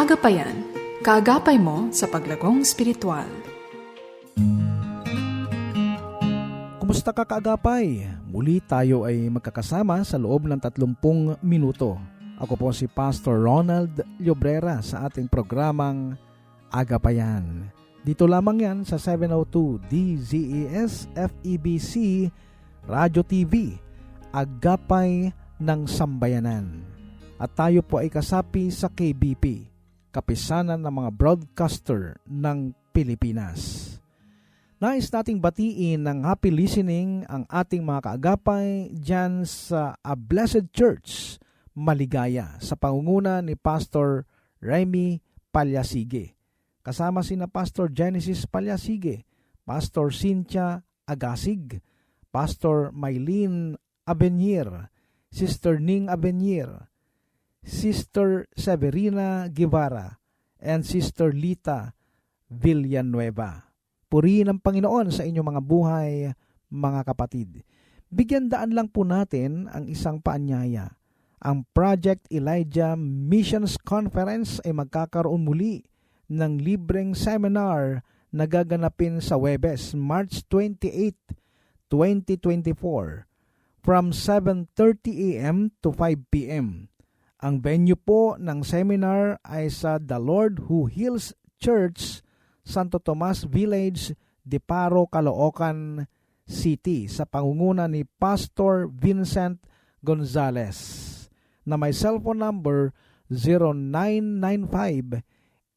Agapayan, kaagapay mo sa paglagong spiritual. Kumusta ka kaagapay? Muli tayo ay magkakasama sa loob ng 30 minuto. Ako po si Pastor Ronald Llobrera sa ating programang Agapayan. Dito lamang yan sa 702 DZES FEBC Radio TV, Agapay ng Sambayanan. At tayo po ay kasapi sa KBP, Kapisanan ng mga Broadcaster ng Pilipinas. Nais nating batiin ng happy listening ang ating mga kaagapay dyan sa A Blessed Church, Maligaya, sa pangunguna ni Pastor Remy Palyasige. Kasama sina Pastor Genesis Palyasige, Pastor Cynthia Agasig, Pastor Maylene Abenier, Sister Ning Abenier, Sister Severina Guevara, and Sister Lita Villanueva. Purihin ang Panginoon sa inyong mga buhay, mga kapatid. Bigyan daan lang po natin ang isang paanyaya. Ang Project Elijah Missions Conference ay magkakaroon muli ng libreng seminar na gaganapin sa Webes, March 28, 2024 from 7.30 a.m. to 5 p.m. Ang venue po ng seminar ay sa The Lord Who Heals Church, Santo Tomas Village, Diparo, Caloocan City sa pangunguna ni Pastor Vincent Gonzales na may cellphone number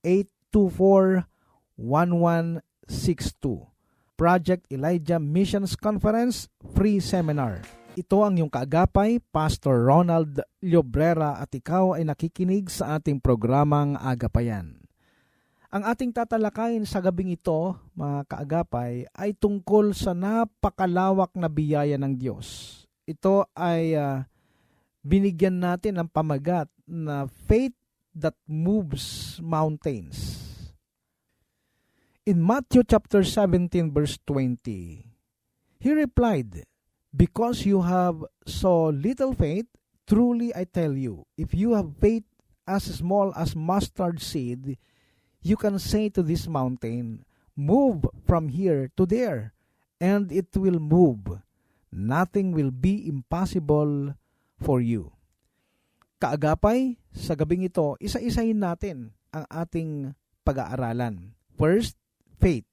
0995-824-1162. Project Elijah Missions Conference Free Seminar. Ito ang iyong kaagapay, Pastor Ronald Llobrera at ikaw ay nakikinig sa ating programang Agapayan. Ang ating tatalakayin sa gabing ito, mga kaagapay, ay tungkol sa napakalawak na biyaya ng Diyos. Ito ay uh, binigyan natin ng pamagat na faith that moves mountains. In Matthew chapter 17 verse 20, he replied, Because you have so little faith, truly I tell you, if you have faith as small as mustard seed, you can say to this mountain, Move from here to there, and it will move. Nothing will be impossible for you. Kaagapay, sa gabing ito, isa-isahin natin ang ating pag-aaralan. First, faith.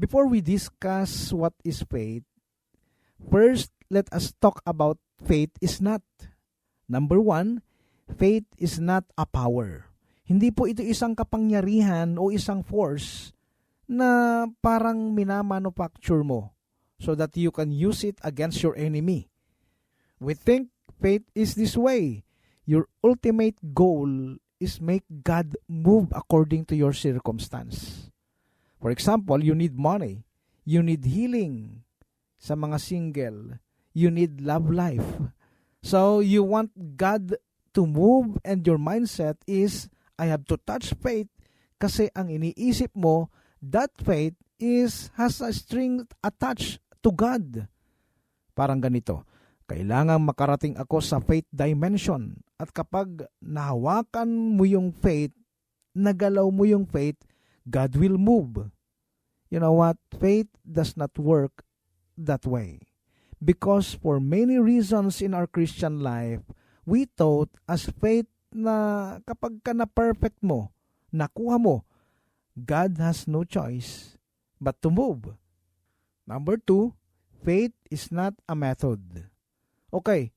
Before we discuss what is faith, First, let us talk about faith is not. Number one, faith is not a power. Hindi po ito isang kapangyarihan o isang force na parang minamanufacture mo so that you can use it against your enemy. We think faith is this way. Your ultimate goal is make God move according to your circumstance. For example, you need money, you need healing, sa mga single, you need love life. So you want God to move and your mindset is, I have to touch faith kasi ang iniisip mo, that faith is has a string attached to God. Parang ganito, kailangan makarating ako sa faith dimension at kapag nahawakan mo yung faith, nagalaw mo yung faith, God will move. You know what? Faith does not work that way. Because for many reasons in our Christian life, we thought as faith na kapag ka na perfect mo, nakuha mo, God has no choice but to move. Number two, faith is not a method. Okay,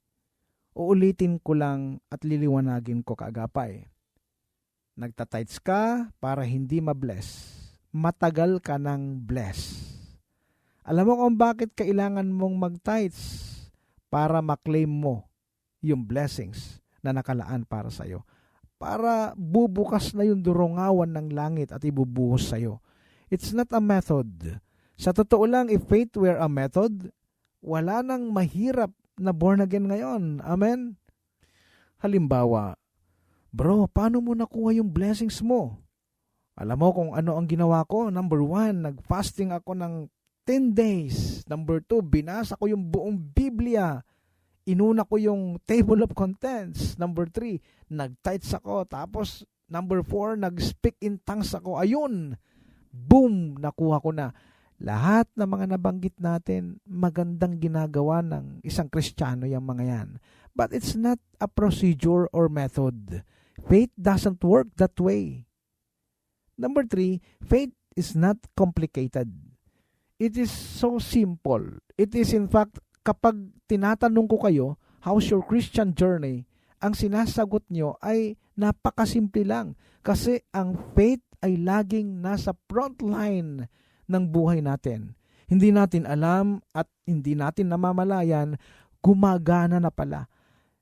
uulitin ko lang at liliwanagin ko kaagapay. Nagtatights ka para hindi mabless. Matagal ka ng bless alam mo kung bakit kailangan mong mag-tithes para maklaim mo yung blessings na nakalaan para sa iyo. Para bubukas na yung durungawan ng langit at ibubuhos sa iyo. It's not a method. Sa totoo lang, if faith were a method, wala nang mahirap na born again ngayon. Amen? Halimbawa, bro, paano mo nakuha yung blessings mo? Alam mo kung ano ang ginawa ko? Number one, nag-fasting ako ng 10 days. Number 2, binasa ko yung buong Biblia. Inuna ko yung table of contents. Number 3, nag-tights ako. Tapos, Number four, nag-speak in tongues ako. Ayun, boom, nakuha ko na. Lahat ng mga nabanggit natin, magandang ginagawa ng isang Kristiyano yung mga yan. But it's not a procedure or method. Faith doesn't work that way. Number three, faith is not complicated. It is so simple. It is in fact, kapag tinatanong ko kayo, how's your Christian journey? Ang sinasagot nyo ay napakasimple lang. Kasi ang faith ay laging nasa front line ng buhay natin. Hindi natin alam at hindi natin namamalayan, gumagana na pala.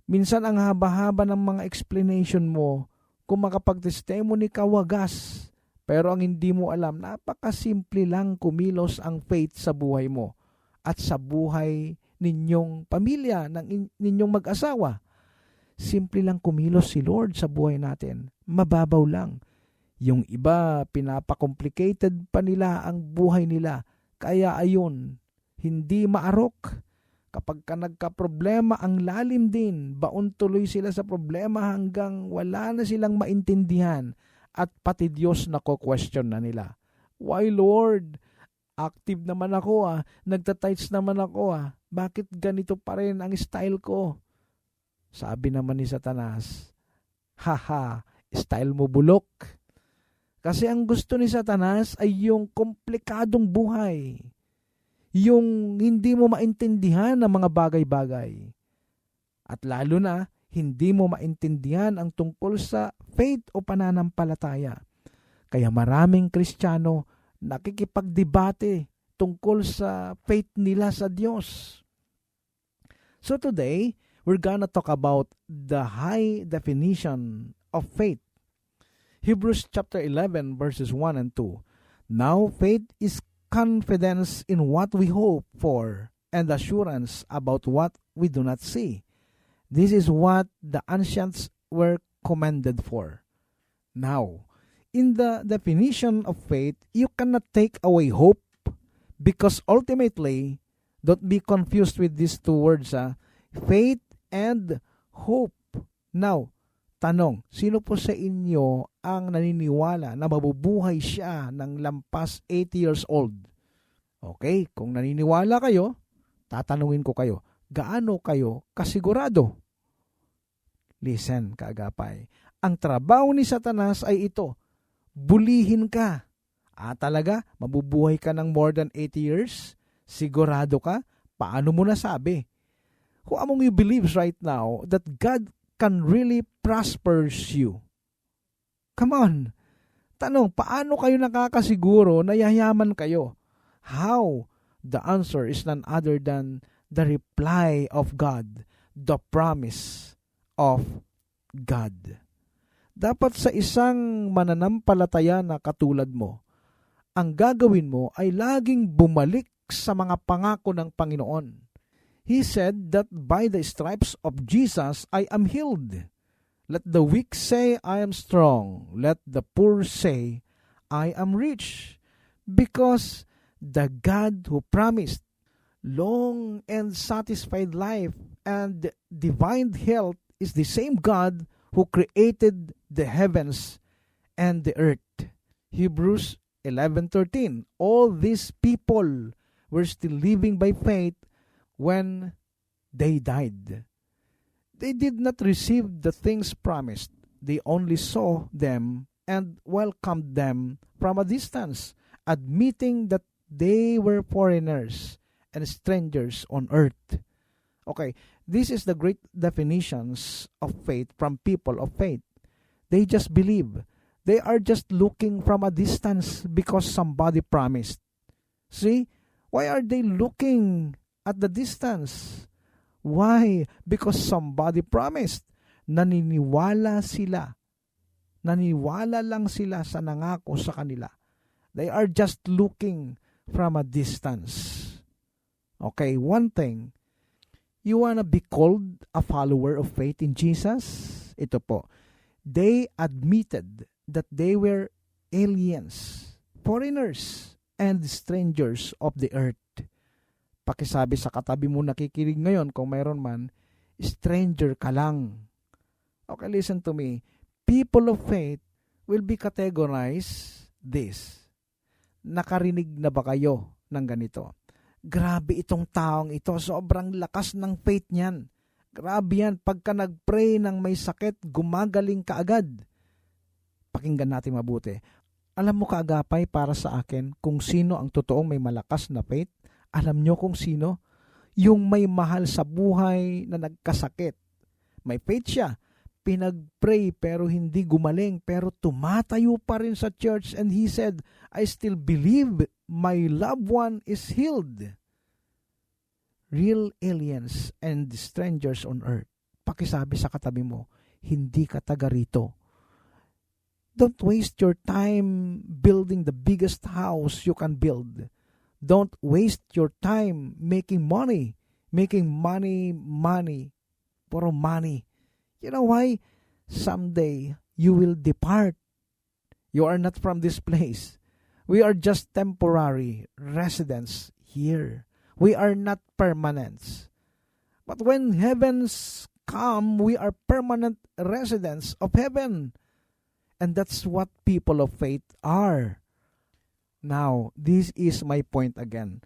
Minsan ang haba-haba ng mga explanation mo, kung makapag-testimony ka wagas, pero ang hindi mo alam, napakasimple lang kumilos ang faith sa buhay mo at sa buhay ninyong pamilya, ng in- ninyong mag-asawa. Simple lang kumilos si Lord sa buhay natin. Mababaw lang. Yung iba, pinapacomplicated pa nila ang buhay nila. Kaya ayun, hindi maarok. Kapag ka nagka-problema, ang lalim din. Baon tuloy sila sa problema hanggang wala na silang maintindihan. At pati Diyos na question na nila. Why Lord? Active naman ako ah. Nagtatights naman ako ah. Bakit ganito pa rin ang style ko? Sabi naman ni Satanas, Haha, style mo bulok. Kasi ang gusto ni Satanas ay yung komplikadong buhay. Yung hindi mo maintindihan ang mga bagay-bagay. At lalo na, hindi mo maintindihan ang tungkol sa faith o pananampalataya. Kaya maraming Kristiyano nakikipagdebate tungkol sa faith nila sa Diyos. So today, we're gonna talk about the high definition of faith. Hebrews chapter 11 verses 1 and 2. Now faith is confidence in what we hope for and assurance about what we do not see. This is what the ancients were commended for. Now, in the definition of faith, you cannot take away hope because ultimately, don't be confused with these two words, ah, faith and hope. Now, tanong, sino po sa inyo ang naniniwala na mabubuhay siya ng lampas 80 years old? Okay, kung naniniwala kayo, tatanungin ko kayo, gaano kayo kasigurado? Listen, kaagapay. Ang trabaho ni Satanas ay ito, bulihin ka. Ah, talaga? Mabubuhay ka ng more than 80 years? Sigurado ka? Paano mo nasabi? Who among you believes right now that God can really prospers you? Come on. Tanong, paano kayo nakakasiguro na yayaman kayo? How? The answer is none other than the reply of God, the promise of God. Dapat sa isang mananampalataya na katulad mo, ang gagawin mo ay laging bumalik sa mga pangako ng Panginoon. He said that by the stripes of Jesus I am healed. Let the weak say, I am strong. Let the poor say, I am rich. Because the God who promised long and satisfied life and divine health is the same God who created the heavens and the earth. Hebrews 11:13 All these people were still living by faith when they died. They did not receive the things promised. They only saw them and welcomed them from a distance, admitting that they were foreigners and strangers on earth. Okay, this is the great definitions of faith from people of faith. They just believe. They are just looking from a distance because somebody promised. See, why are they looking at the distance? Why? Because somebody promised. Naniniwala sila. Naniniwala lang sila sa nangako sa kanila. They are just looking from a distance. Okay, one thing, you wanna be called a follower of faith in Jesus? Ito po, they admitted that they were aliens, foreigners, and strangers of the earth. Pakisabi sa katabi mo nakikinig ngayon kung mayroon man, stranger ka lang. Okay, listen to me. People of faith will be categorized this. Nakarinig na ba kayo ng ganito? Grabe itong taong ito, sobrang lakas ng faith niyan. Grabe yan, pagka nag-pray ng may sakit, gumagaling ka agad. Pakinggan natin mabuti. Alam mo kaagapay para sa akin kung sino ang totoong may malakas na faith? Alam nyo kung sino? Yung may mahal sa buhay na nagkasakit. May faith siya. Pinag-pray pero hindi gumaling pero tumatayo pa rin sa church and he said, I still believe my loved one is healed. Real aliens and strangers on earth. Pakisabi sa katabi mo, hindi ka taga rito. Don't waste your time building the biggest house you can build. Don't waste your time making money. Making money, money. Puro money. You know why? Someday you will depart. You are not from this place. We are just temporary residents here. We are not permanents. But when heavens come, we are permanent residents of heaven. And that's what people of faith are. Now, this is my point again.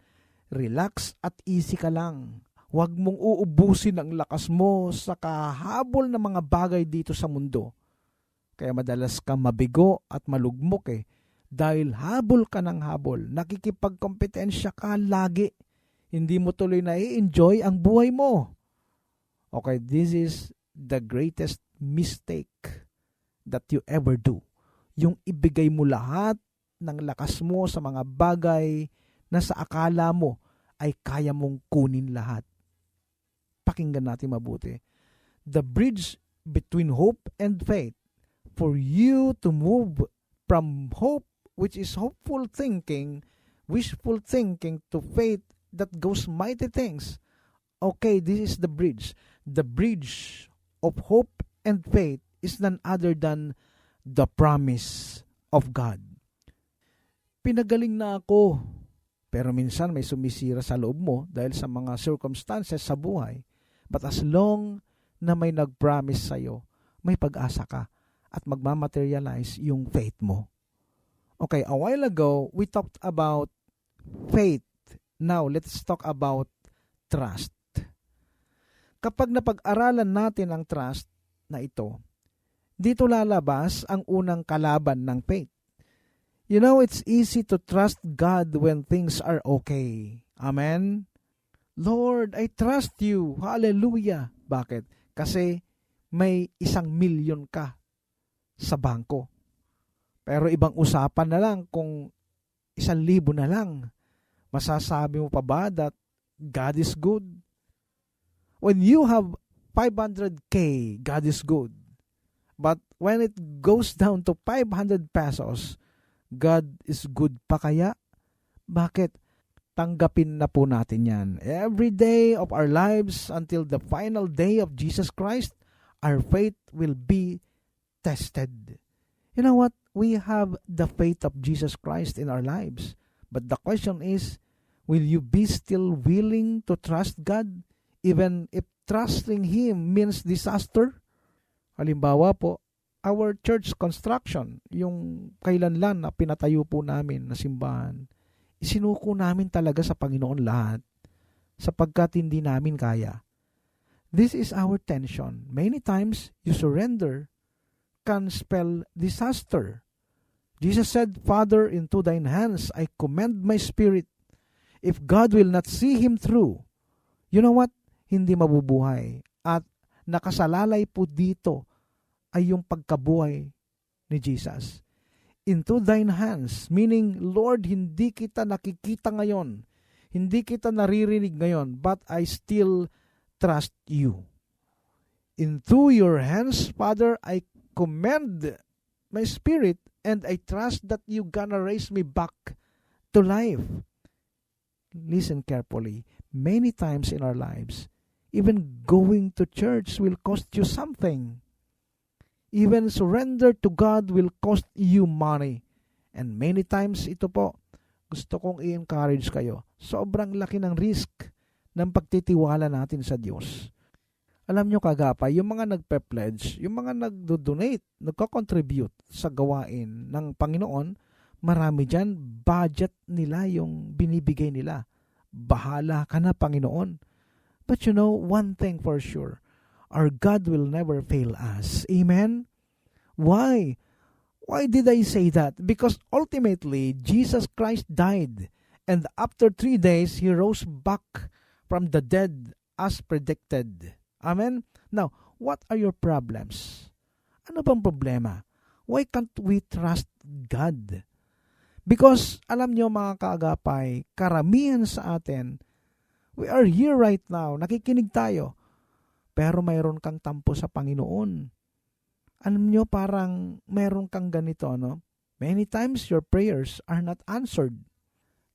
Relax at easy ka lang. Huwag mong uubusin ang lakas mo sa kahabol ng mga bagay dito sa mundo. Kaya madalas ka mabigo at malugmok eh. Dahil habol ka ng habol, nakikipagkompetensya ka lagi. Hindi mo tuloy na i-enjoy ang buhay mo. Okay, this is the greatest mistake that you ever do. Yung ibigay mo lahat ng lakas mo sa mga bagay na sa akala mo ay kaya mong kunin lahat. Pakinggan natin mabuti. The bridge between hope and faith for you to move from hope which is hopeful thinking, wishful thinking to faith that goes mighty things. Okay, this is the bridge. The bridge of hope and faith is none other than the promise of God. Pinagaling na ako, pero minsan may sumisira sa loob mo dahil sa mga circumstances sa buhay. But as long na may nag-promise sa'yo, may pag-asa ka at magmamaterialize yung faith mo. Okay, a while ago, we talked about faith. Now, let's talk about trust. Kapag napag-aralan natin ang trust na ito, dito lalabas ang unang kalaban ng faith. You know, it's easy to trust God when things are okay. Amen? Lord, I trust you. Hallelujah. Bakit? Kasi may isang milyon ka sa bangko. Pero ibang usapan na lang kung isang libo na lang. Masasabi mo pa ba that God is good? When you have 500k, God is good. But when it goes down to 500 pesos, God is good pa kaya? Bakit? Tanggapin na po natin yan. Every day of our lives until the final day of Jesus Christ, our faith will be tested. You know what? We have the faith of Jesus Christ in our lives. But the question is, will you be still willing to trust God even if trusting Him means disaster? Halimbawa po, our church construction, yung kailan lang na pinatayo po namin na simbahan, isinuko namin talaga sa Panginoon lahat sapagkat hindi namin kaya. This is our tension. Many times, you surrender can spell disaster. Jesus said, Father, into thine hands I commend my spirit. If God will not see him through, you know what? Hindi mabubuhay. At nakasalalay po dito ay yung pagkabuhay ni Jesus. Into thine hands, meaning, Lord, hindi kita nakikita ngayon. Hindi kita naririnig ngayon, but I still trust you. Into your hands, Father, I commend my spirit and I trust that you gonna raise me back to life. Listen carefully. Many times in our lives, even going to church will cost you something. Even surrender to God will cost you money. And many times ito po, gusto kong i-encourage kayo. Sobrang laki ng risk ng pagtitiwala natin sa Diyos. Alam nyo kagapay, yung mga nagpe-pledge, yung mga nagdo-donate, nagko-contribute sa gawain ng Panginoon, marami dyan, budget nila yung binibigay nila. Bahala ka na, Panginoon. But you know, one thing for sure, our God will never fail us. Amen? Why? Why did I say that? Because ultimately, Jesus Christ died. And after three days, He rose back from the dead as predicted. Amen? Now, what are your problems? Ano bang problema? Why can't we trust God? Because, alam nyo mga kaagapay, karamihan sa atin, we are here right now, nakikinig tayo, pero mayroon kang tampo sa Panginoon alam nyo, parang meron kang ganito, no? Many times your prayers are not answered.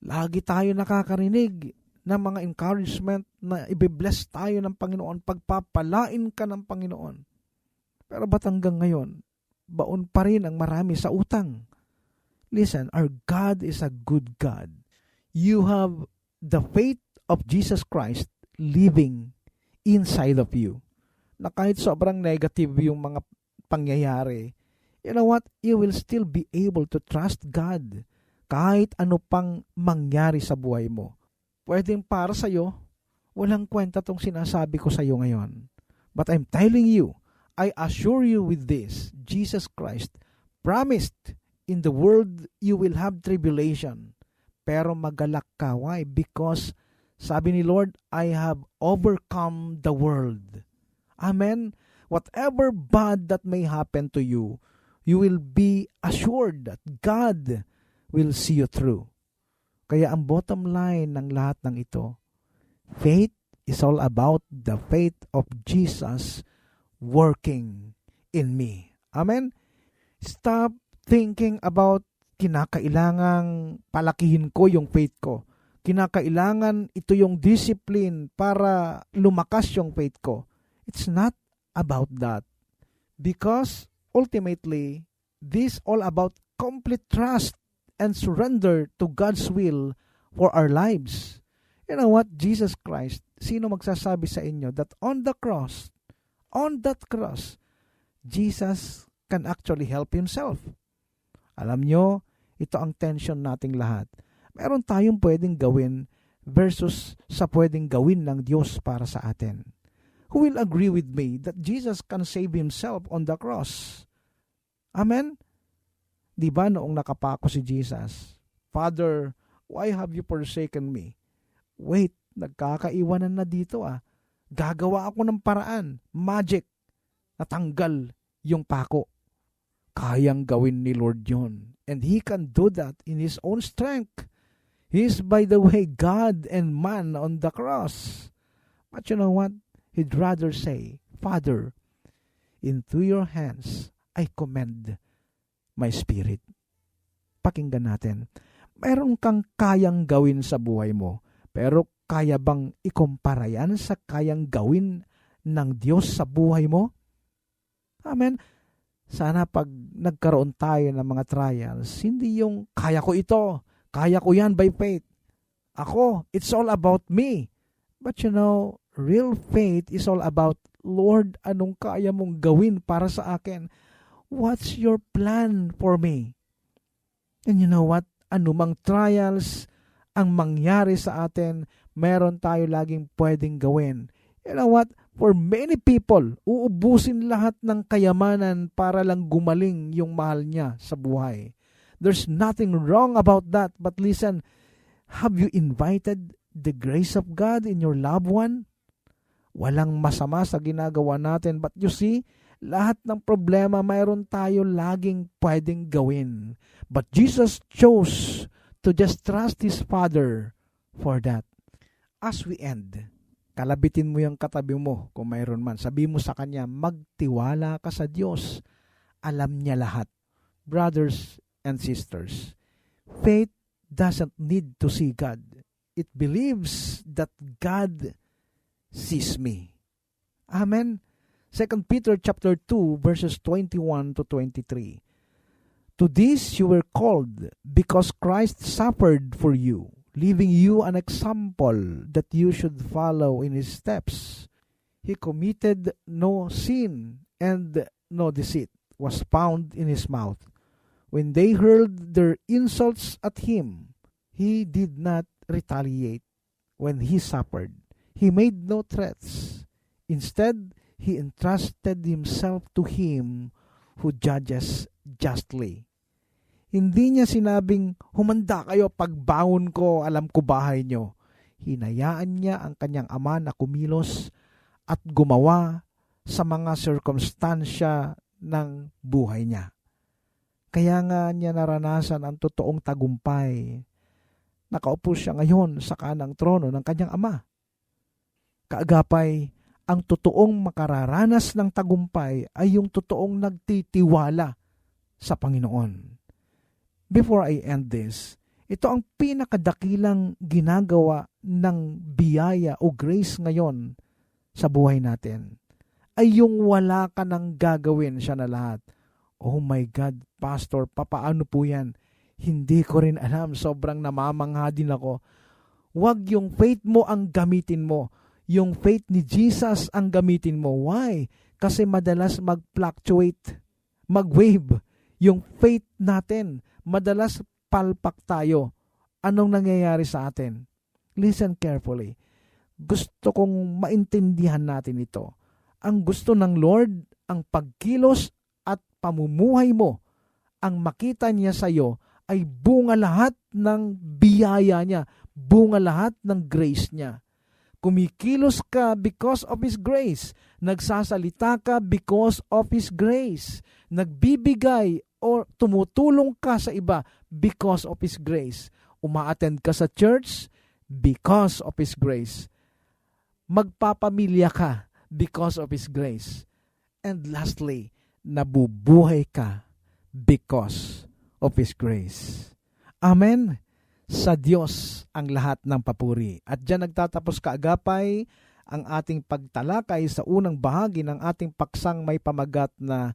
Lagi tayo nakakarinig ng mga encouragement na ibe-bless tayo ng Panginoon, pagpapalain ka ng Panginoon. Pero ba't hanggang ngayon, baon pa rin ang marami sa utang? Listen, our God is a good God. You have the faith of Jesus Christ living inside of you. Na kahit sobrang negative yung mga pangyayari, you know what? You will still be able to trust God kahit ano pang mangyari sa buhay mo. Pwedeng para sa iyo, walang kwenta tong sinasabi ko sa iyo ngayon. But I'm telling you, I assure you with this, Jesus Christ promised in the world you will have tribulation. Pero magalak ka. Why? Because sabi ni Lord, I have overcome the world. Amen? whatever bad that may happen to you, you will be assured that God will see you through. Kaya ang bottom line ng lahat ng ito, faith is all about the faith of Jesus working in me. Amen? Stop thinking about kinakailangang palakihin ko yung faith ko. Kinakailangan ito yung discipline para lumakas yung faith ko. It's not about that because ultimately this all about complete trust and surrender to God's will for our lives. You know what? Jesus Christ, sino magsasabi sa inyo that on the cross, on that cross, Jesus can actually help himself. Alam nyo, ito ang tension nating lahat. Meron tayong pwedeng gawin versus sa pwedeng gawin ng Diyos para sa atin who will agree with me that Jesus can save himself on the cross. Amen? Di ba noong nakapako si Jesus, Father, why have you forsaken me? Wait, nagkakaiwanan na dito ah. Gagawa ako ng paraan, magic, natanggal yung pako. Kayang gawin ni Lord yon. And He can do that in His own strength. He is, by the way, God and man on the cross. But you know what? He'd rather say, Father, into your hands I commend my spirit. Pakinggan natin. Meron kang kayang gawin sa buhay mo, pero kaya bang ikumpara yan sa kayang gawin ng Diyos sa buhay mo? Amen. Sana pag nagkaroon tayo ng mga trials, hindi yung kaya ko ito, kaya ko yan by faith. Ako, it's all about me. But you know, Real faith is all about, Lord, anong kaya mong gawin para sa akin? What's your plan for me? And you know what? Anumang trials ang mangyari sa atin, meron tayo laging pwedeng gawin. You know what? For many people, uubusin lahat ng kayamanan para lang gumaling yung mahal niya sa buhay. There's nothing wrong about that. But listen, have you invited the grace of God in your loved one? Walang masama sa ginagawa natin. But you see, lahat ng problema mayroon tayo laging pwedeng gawin. But Jesus chose to just trust His Father for that. As we end, kalabitin mo yung katabi mo kung mayroon man. Sabi mo sa kanya, magtiwala ka sa Diyos. Alam niya lahat. Brothers and sisters, faith doesn't need to see God. It believes that God sees me. Amen. 2 Peter chapter 2 verses 21 to 23. To this you were called because Christ suffered for you, leaving you an example that you should follow in his steps. He committed no sin, and no deceit was found in his mouth. When they hurled their insults at him, he did not retaliate. When he suffered, he made no threats. Instead, he entrusted himself to him who judges justly. Hindi niya sinabing, humanda kayo pagbangon ko, alam ko bahay niyo. Hinayaan niya ang kanyang ama na kumilos at gumawa sa mga sirkumstansya ng buhay niya. Kaya nga niya naranasan ang totoong tagumpay. Nakaupo siya ngayon sa kanang trono ng kanyang ama. Kaagapay, ang totoong makararanas ng tagumpay ay yung totoong nagtitiwala sa Panginoon. Before I end this, ito ang pinakadakilang ginagawa ng biyaya o grace ngayon sa buhay natin. Ay yung wala ka nang gagawin siya na lahat. Oh my God, Pastor, papaano po yan? Hindi ko rin alam. Sobrang namamangha din ako. Huwag yung faith mo ang gamitin mo. Yung faith ni Jesus ang gamitin mo. Why? Kasi madalas mag-fluctuate, mag-wave. Yung faith natin, madalas palpak tayo. Anong nangyayari sa atin? Listen carefully. Gusto kong maintindihan natin ito. Ang gusto ng Lord, ang pagkilos pamumuhay mo, ang makita niya sa iyo ay bunga lahat ng biyaya niya, bunga lahat ng grace niya. Kumikilos ka because of His grace. Nagsasalita ka because of His grace. Nagbibigay o tumutulong ka sa iba because of His grace. Umaattend ka sa church because of His grace. Magpapamilya ka because of His grace. And lastly, nabubuhay ka because of His grace. Amen sa Diyos ang lahat ng papuri. At diyan nagtatapos kaagapay ang ating pagtalakay sa unang bahagi ng ating paksang may pamagat na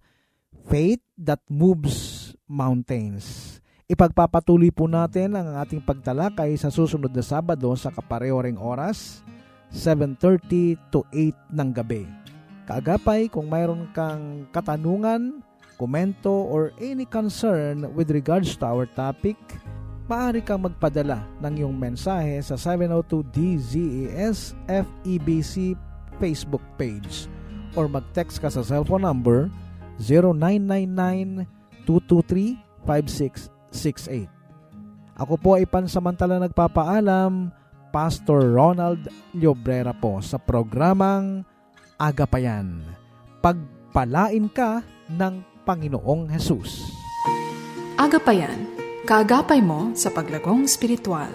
Faith that Moves Mountains. Ipagpapatuloy po natin ang ating pagtalakay sa susunod na Sabado sa kapareho oras, 7.30 to 8 ng gabi. Kaagapay, kung mayroon kang katanungan, komento, or any concern with regards to our topic, maaari kang magpadala ng iyong mensahe sa 702-DZES FEBC Facebook page or mag-text ka sa cellphone number 0999-223-5668. Ako po ay pansamantala nagpapaalam, Pastor Ronald Llobrera po sa programang Agapayan. Pagpalain ka ng Panginoong Hesus. Agapayan, kaagapay mo sa paglagong spiritual.